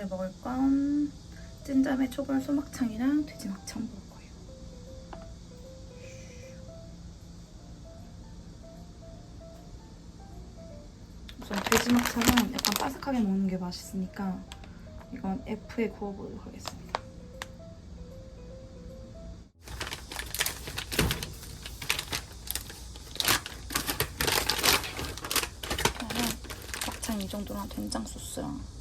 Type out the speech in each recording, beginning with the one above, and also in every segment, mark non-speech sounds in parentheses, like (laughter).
오늘 먹을 건 찐자매 초벌 소막창이랑 돼지 막창 먹을 거예요. 우선 돼지 막창은 약간 바삭하게 먹는 게 맛있으니까 이건 F에 구워보도록 하겠습니다. 이 정도랑 된장 소스랑.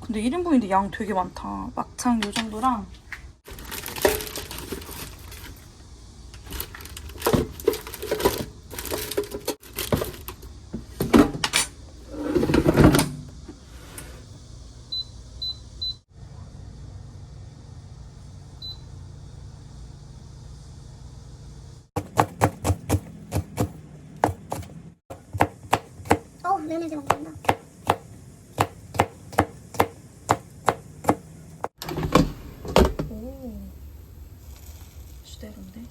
근데 1인분인데 양 되게 많다. 막창 요 정도랑 오 주대로인데?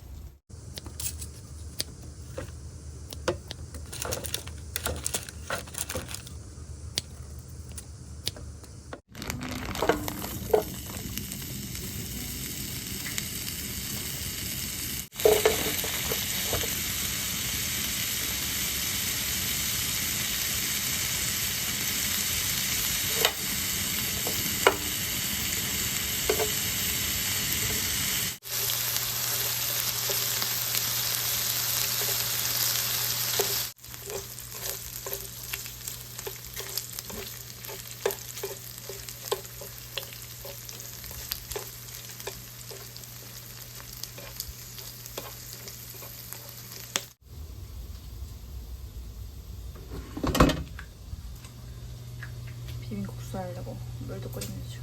비빔국수 하려고 물도 끓이는 중.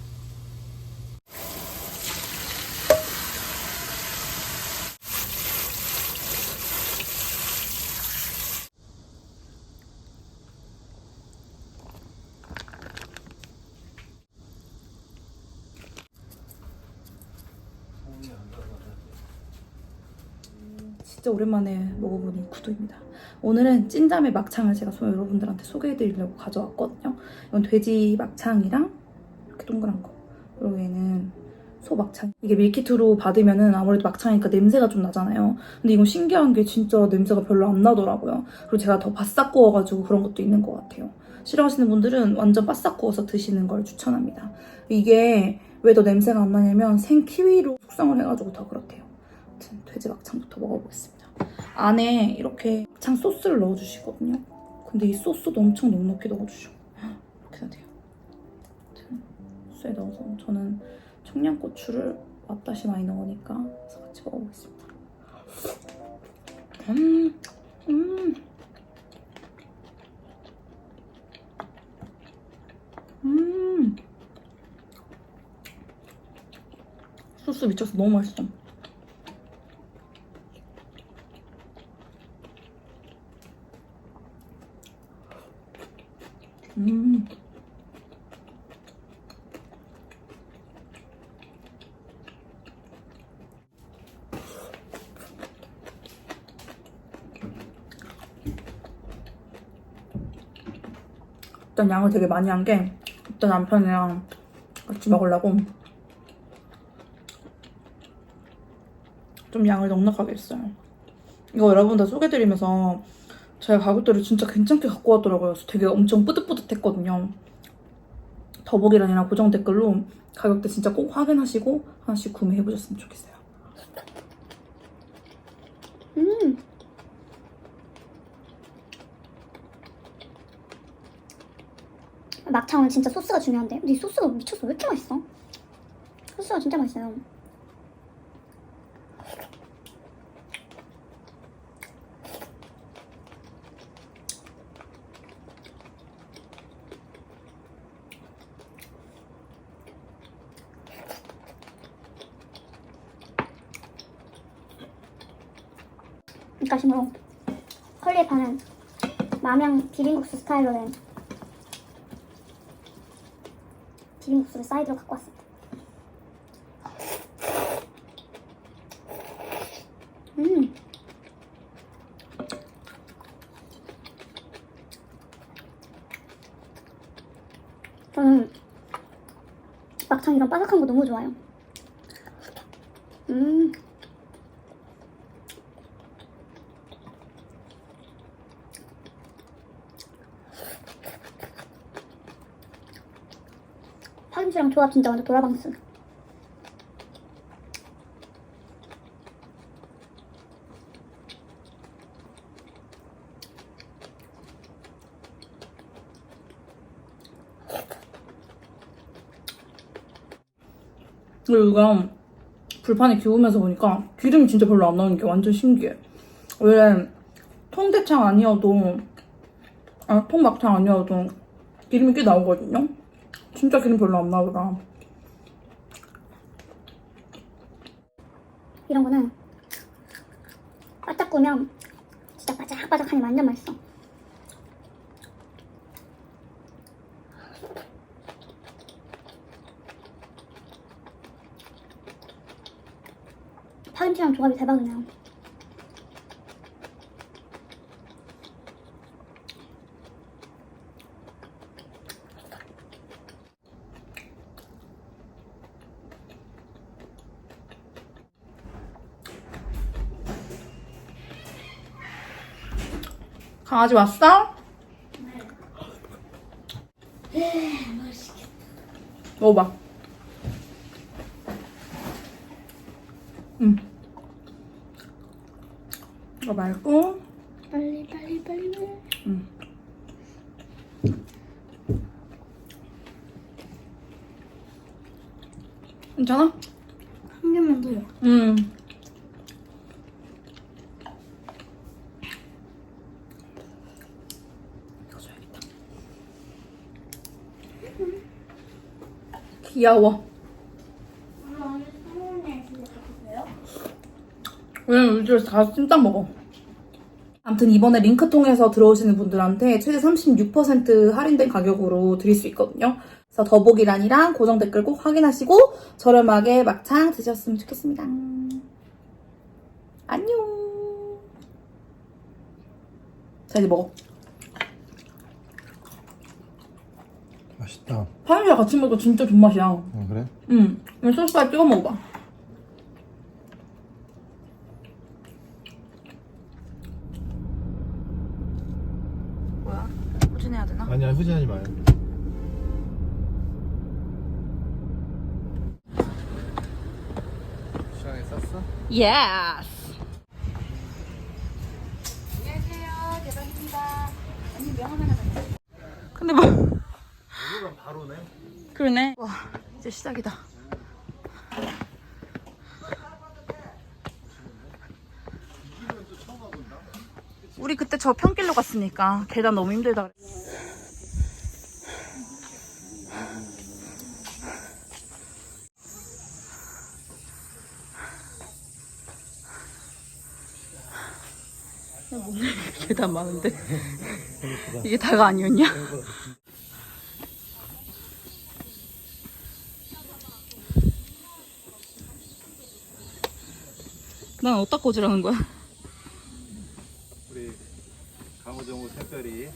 진짜 오랜만에 먹어보는 구두입니다. 오늘은 찐자매 막창을 제가 소- 여러분들한테 소개해드리려고 가져왔거든요. 이건 돼지 막창이랑 이렇게 동그란 거. 그리고 얘는 소 막창. 이게 밀키트로 받으면은 아무래도 막창이니까 냄새가 좀 나잖아요. 근데 이건 신기한 게 진짜 냄새가 별로 안 나더라고요. 그리고 제가 더 바싹 구워가지고 그런 것도 있는 것 같아요. 싫어하시는 분들은 완전 바싹 구워서 드시는 걸 추천합니다. 이게 왜 더 냄새가 안 나냐면 생 키위로 숙성을 해가지고 더 그렇대요. 돼지 막창부터 먹어보겠습니다. 안에 이렇게 막창 소스를 넣어주시거든요. 근데 이 소스도 엄청 넉넉히 넣어주셔. 이렇게 돼요. 소스에 넣어서 저는 청양고추를 맛다시 많이 넣으니까 같이 먹어보겠습니다. 음, 음. 음. 소스 미쳐서 너무 맛있어. 음. 일단 양을 되게 많이 한 게 일단 남편이랑 같이 먹으려고 좀 양을 넉넉하게 했어요. 이거 여러분 다 소개드리면서 제가 가격대를 진짜 괜찮게 갖고 왔더라고요. 되게 엄청 뿌듯뿌듯했거든요. 더보기란이랑 고정 댓글로 가격대 진짜 꼭 확인하시고 하나씩 구매해보셨으면 좋겠어요. 음. 막창은 진짜 소스가 중요한데. 근데 이 소스가 미쳤어. 왜 이렇게 맛있어? 소스가 진짜 맛있어요. 입가심으로 컬리에 파는 마명 비빔국수 스타일로 된 비빔국수를 사이드로 갖고 왔습니다. 음. 저는 막창 이런 바삭한 거 너무 좋아요. 음. 파김치랑 조합 진짜 완전 도라방스. 그리고 이거 불판에 기우면서 보니까 기름이 진짜 별로 안 나오는 게 완전 신기해. 원래 통대창 아니어도, 아, 통막창 아니어도 기름이 꽤 나오거든요? 진짜 기름 별로 안 나오더라. 이런 거는 바짝 구우면 진짜 바삭바삭하니 완전 맛있어. 파김치랑 조합이 대박이네요. 강아지 왔어? 먹어봐. 응. 이거 말고, 빨리 빨리 빨리. 응. 괜찮아? 한 개만 더요. 응. 이거 줘야겠다. 귀여워. 왜냐면 집에서 다 찜닭 먹어. 아무튼 이번에 링크 통해서 들어오시는 분들한테 최대 36% 할인된 가격으로 드릴 수 있거든요. 그래서 더보기란이랑 고정 댓글 꼭 확인하시고 저렴하게 막창 드셨으면 좋겠습니다. 안녕. 자 이제 먹어. 맛있다. 파인애랑 같이 먹으면 진짜 존맛이야. 어, 그래? 응. 이거 소스에 찍어 먹어봐. 뭐야? 후진해야 되나? 아니야, 후진하지 마요. 시간에 쌌어? 예스. 근데 뭐 이거가 바로네. 그러네. 와 이제 시작이다. 우리 그때 저 평길로 갔으니까 계단 너무 힘들다. 계단 많은데 (laughs) 이게 다가 아니었냐? 난 어디다 꽂으라는 거야? 우리 강호정우 샛별이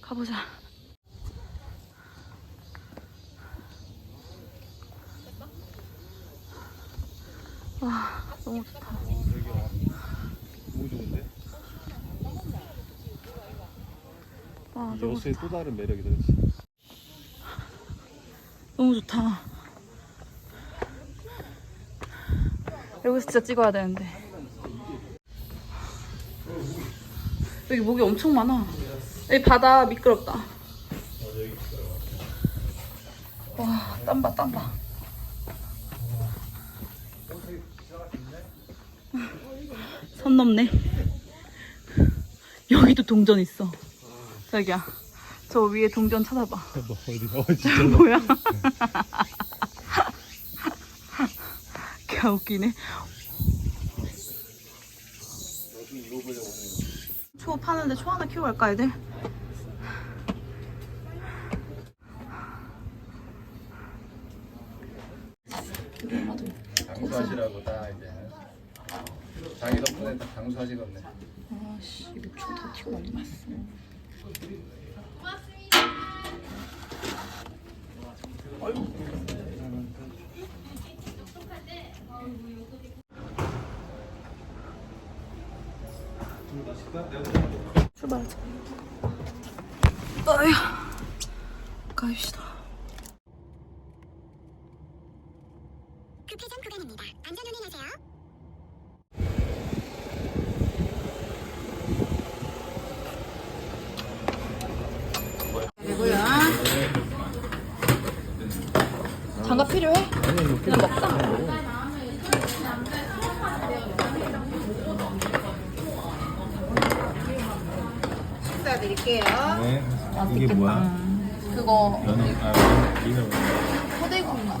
가보자. 와, 너무 좋다. 너무 좋은데? 와, 이 너무, 여수의 또 다른 매력이다, 그치? (laughs) 너무 좋다. 여기서 진짜 찍어야 되는데. 여기 목이 엄청 많아. 여기 바다 미끄럽다. 와, 땀봐, 땀봐. (laughs) 선 넘네. (laughs) 여기도 동전 있어. 자기야, 저 위에 동전 찾아봐. 뭐, 어디, 어, 진짜. (laughs) 뭐야? (laughs) 개 웃기네. 초 파는데 초 하나 키우고 갈까 애들? 장수하시라고 다 이제 자기 덕분에 다 장수하시겠네. 아씨 이거 초다 튀고 난리 났어 출발하자 어휴 가입시다 급회전 구간입니다. 안전 운행하세요. 장갑 필요해? 그냥 먹자 네. 이게 뭐야? 그거 연어 아 이거 포대구인가?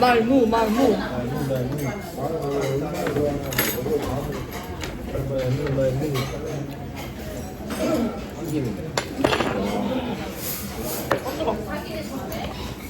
말무 말무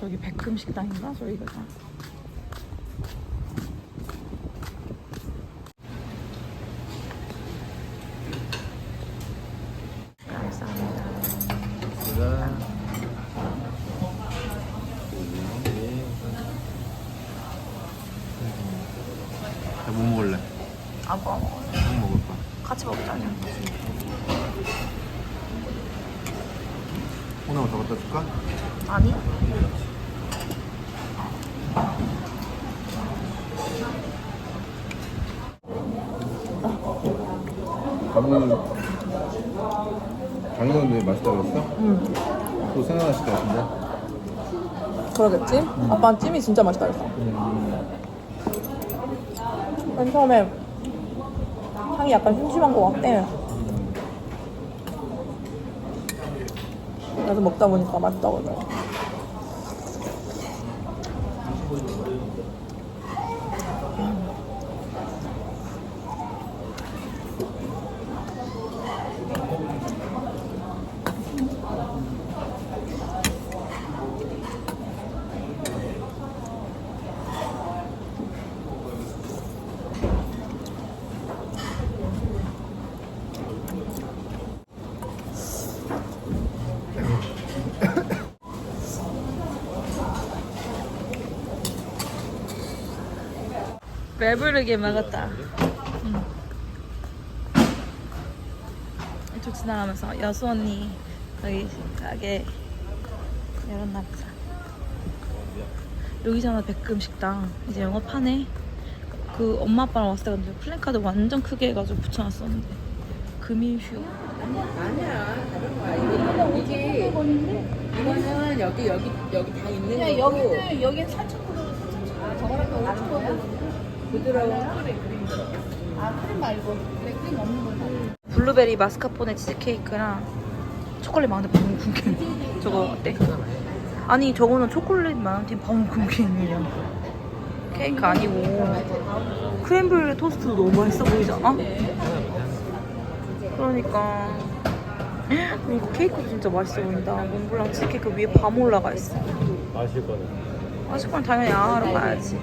저기 백금 식당인가? 저기가 감사합니다 제가 뭐 먹을래? 아빠 뭐 먹을 거야? 같이 먹자냐 오늘 더 갖다 줄까? 아니? 방금 방금 왜 맛있다 그랬어? 응 또 생각나실 것 같은데? 그러겠지? 아빠는 찜이 진짜 맛있다 그랬어. 맨 처음에 향이 약간 심심한 것 같대. 그래서 먹다 보니까 그러더라고. 배부르게 먹었다. 응. 이쪽 지나가면서 여수 언니 여기 가게 열었나 보자 여기잖아 백금 식당 이제 영업하네. 그 엄마 아빠랑 왔을 때 근데 플랜카드 완전 크게 해가지고 붙여놨었는데. 금일휴? 이거는 여기 여기 여기 다 있는 그냥 여기는 여기는 4,900원 저거랑 5,900원 부드러운 아 크림. 말고. 그래 크림 없는 걸로 블루베리 마스카포네 치즈케이크랑 초콜릿 마운틴 방울kum케 (laughs) 저거 어때? 아니 저거는 초콜릿 마운틴 방울kum케이크야 케이크 아니고. 크렘블리 토스트도 너무 맛있어 보이잖아? 그러니까. 이거 케이크도 진짜 맛있어 보인다. 몽블랑 치즈케이크 위에 밤 올라가 있어. 마실 거는 마실 건 당연히 아하러 가야지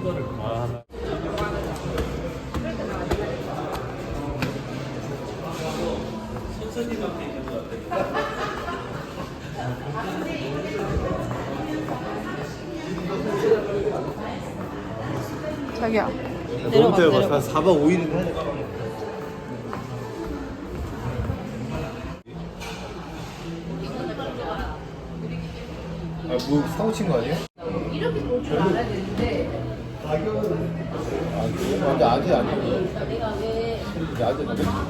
자기야. 너무 짧아. 한 4박 5일은 해야 돼. 아, 뭐 사고 친 거 아니야? 이렇게 볼줄 알아야 되는데 가격은 아, 그래? 근데 아직 아니야. 이제 아직 아니야.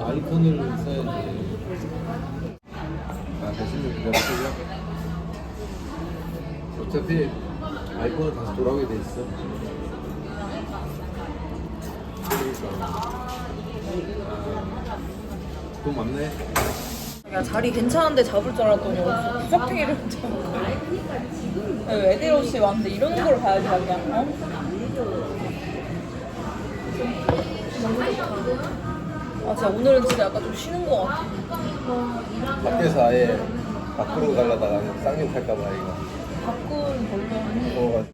아이폰을 써야지. 아, 대신 내가 쓰려. 어차피 아이폰은 다시 돌아오게 돼 있어. 그러니까. 아, 돈 많네. 야 자리 괜찮은데 잡을 줄 알았더니 어디서 부적탱이를 잡은 거야 에디로시 왔는데 이런 걸 봐야지 자기야 어? 아 진짜 오늘은 진짜 약간 좀 쉬는 거 같아 밖에서 아예 밖으로 가려다가 쌍욕 할까봐 이거. 바꾼 걸로 어,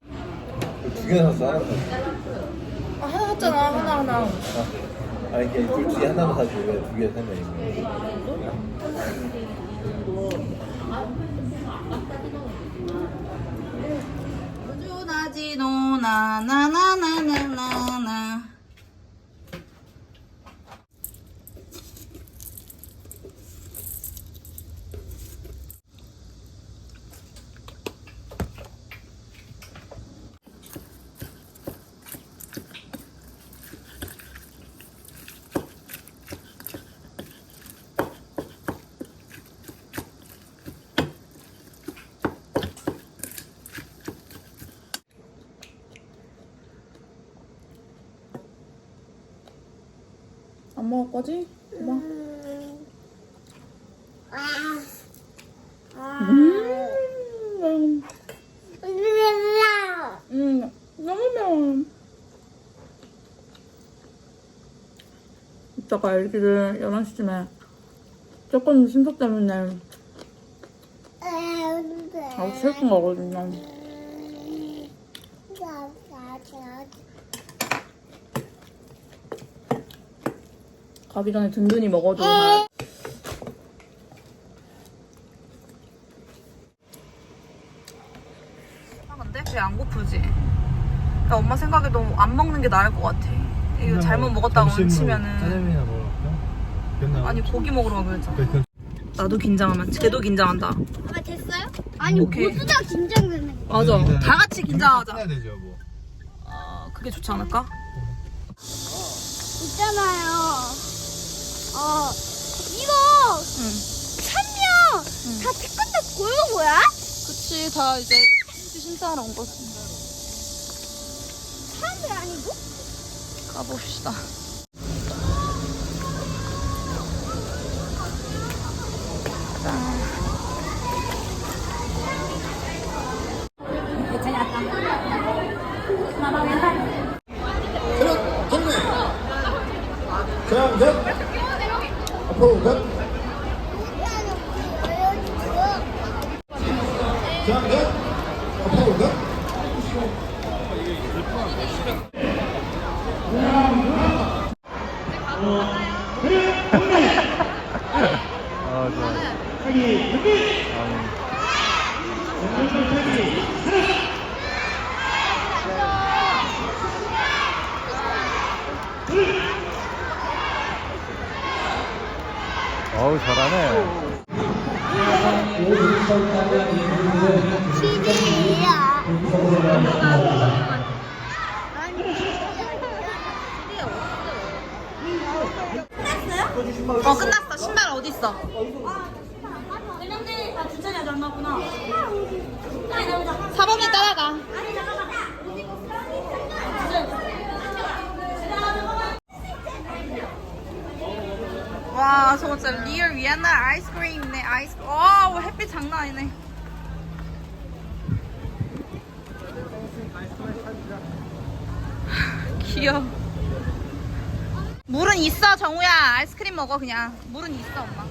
두개 샀어, 하나 샀어. 아 하나 샀잖아 하나 하나. 아, 아니, 이게 둘 중에 하나만 사지 왜두개 샀냐, 이거. 우주나지노 나나나나나나나 안 먹을 거지? 뭐? 음, 음, 너무 매워. 이따가 애기를 11시쯤에 조금 심석 때문에 아우 슬픈 거거든요. 가기 전에 든든히 먹어도 아 근데 배 안 고프지? 나 엄마 생각에도 안 먹는 게 나을 것 같아. 이거 잘못 먹었다고 훔치면은 짜장면이나 먹을까? 아니 고기 먹으러 가기로 했잖아. 그 나도 긴장하면 걔도 긴장한다. 아빠 됐어요? 아니 오케이. 모두 다 긴장되는 거. 맞아. 다 같이 긴장하자. 해야 되죠, 뭐. 어, 그게 좋지 않을까? 있잖아요. 어 이거 응. 참여 다 태권도 고요 뭐야? 그치 다 이제 심사하러 온 거지. 사람들 아니고? 가봅시다. 자, 넷. 앞으로 넷. 자, 넷. 앞으로 넷. 아, 좋아. 어우, 잘하네. TV야. 어 끝났어. 신발 어디 있어? 사범이 따라가. 와 저거 진짜 리얼 위안나 아이스크림이네 아이스 와 햇빛 장난 아니네. (laughs) 귀여워. 물은 있어 정우야. 아이스크림 먹어 그냥. 물은 있어 엄마